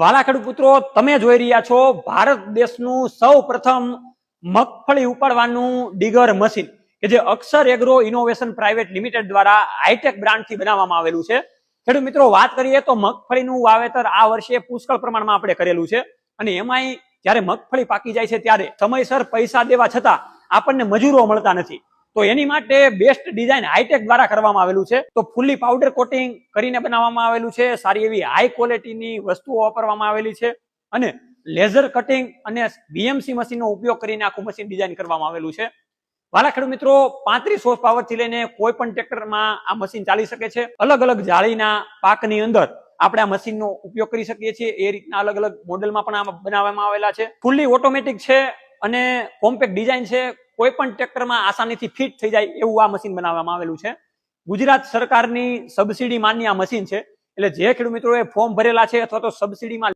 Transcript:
વાલા ખેડૂત તમે જોઈ રહ્યા છો ભારત દેશનું સૌ પ્રથમ મગફળી ઉપાડવાનું ડીગર મશીન, કે જે Akshar agro innovation private limited દ્વારા હાઈટેક બ્રાન્ડથી બનાવવામાં આવેલું છે. ખેડૂત મિત્રો, વાત કરીએ તો મગફળીનું વાવેતર આ વર્ષે પુષ્કળ પ્રમાણમાં આપણે કરેલું છે અને એમાંય જ્યારે મગફળી પાકી જાય છે ત્યારે સમયસર પૈસા દેવા છતાં આપણને મજૂરો મળતા નથી. તો એની માટે બેસ્ટ ડિઝાઇન હાઈટેક દ્વારા કરવામાં આવેલું છે. તો ફૂલ્લી પાવડર કોટિંગ કરીને બનાવવામાં આવેલું છે. સારી એવી હાઈ ક્વોલિટીની વસ્તુઓ વાપરવામાં આવેલી છે. અને લેઝર કટિંગ અને બીએમસી મશીનનો ઉપયોગ કરીને આખું મશીન ડિઝાઇન કરવામાં આવેલું છે. વાલા મિત્રો, પાંત્રીસ હોર્સ પાવરથી લઈને કોઈ પણ ટ્રેક્ટરમાં આ મશીન ચાલી શકે છે. અલગ અલગ જાળીના પાકની અંદર આપણે આ મશીનનો ઉપયોગ કરી શકીએ છીએ. એ રીતના અલગ અલગ મોડેલમાં પણ આ બનાવવામાં આવેલા છે. ફૂલ્લી ઓટોમેટિક છે અને કોમ્પેક્ટ ડિઝાઇન છે. કોઈ પણ ટ્રેક્ટરમાં આસાનીથી ફિટ થઈ જાય એવું આ મશીન બનાવવામાં આવેલું છે. ગુજરાત સરકારની સબસિડી માન્ય આ મશીન છે. એટલે જે ખેડૂત મિત્રોએ ફોર્મ ભરેલા છે અથવા તો સબસિડીમાં